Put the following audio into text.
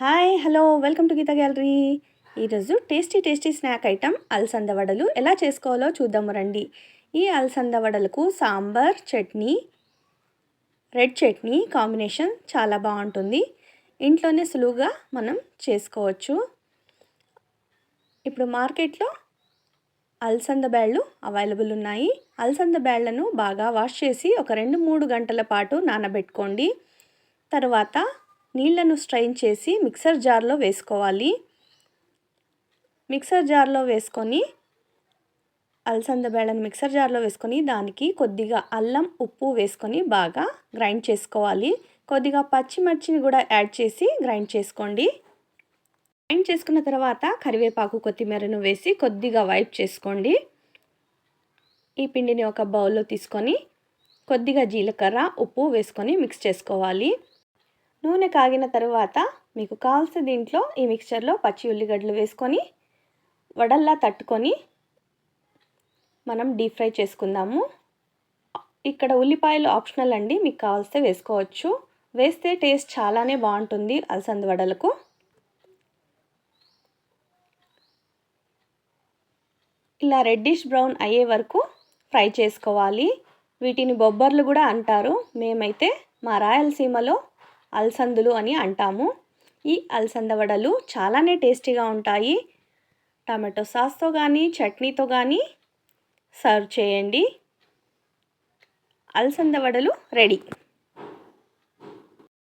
Hi hello welcome to Geetha gallery. ఈరోజు tasty tasty snack item అలసంద వడలు ఎలా చేసుకోవాలో చూద్దాము రండి. ఈ అలసంద వడలకు సాంబార్ చట్నీ రెడ్ చట్నీ కాంబినేషన్ చాలా బాగుంటుంది. ఇంట్లోనే సులువుగా మనం చేసుకోవచ్చు. ఇప్పుడు మార్కెట్లో అలసంద బ్యాళ్ళు అవైలబుల్ ఉన్నాయి. అలసంద బ్యాళ్ళను బాగా వాష్ చేసి ఒక రెండు మూడు గంటల పాటు నానబెట్టుకోండి. తర్వాత నీళ్ళను స్ట్రైన్ చేసి మిక్సర్ జార్లో వేసుకోవాలి. మిక్సర్ జార్లో వేసుకొని అలసంద బేళను మిక్సర్ జార్లో వేసుకొని దానికి కొద్దిగా అల్లం ఉప్పు వేసుకొని బాగా గ్రైండ్ చేసుకోవాలి. కొద్దిగా పచ్చిమిర్చిని కూడా యాడ్ చేసి గ్రైండ్ చేసుకోండి. గ్రైండ్ చేసుకున్న తర్వాత కరివేపాకు కొత్తిమీరను వేసి కొద్దిగా వైప్ చేసుకోండి. ఈ పిండిని ఒక బౌల్లో తీసుకొని కొద్దిగా జీలకర్ర ఉప్పు వేసుకొని మిక్స్ చేసుకోవాలి. నూనె కాగిన తర్వాత మీకు కావాల్సిన దీంట్లో ఈ మిక్చర్లో పచ్చి ఉల్లిగడ్డలు వేసుకొని వడల్లా తట్టుకొని మనం డీప్ ఫ్రై చేసుకుందాము. ఇక్కడ ఉల్లిపాయలు ఆప్షనల్ అండి మీకు కావాల్స్తే వేసుకోవచ్చు. వేస్తే టేస్ట్ చాలానే బాగుంటుంది అలసంద వడలకు. ఇలా రెడ్డిష్ బ్రౌన్ అయ్యే వరకు ఫ్రై చేసుకోవాలి. వీటిని బొబ్బర్లు కూడా అంటారు. మేమైతే మా రాయలసీమలో అలసందులు అని అంటాము. ఈ అలసంద వడలు చాలానే టేస్టీగా ఉంటాయి. టమాటో సాస్తో కానీ చట్నీతో కానీ సర్వ్ చేయండి. అలసంద వడలు రెడీ.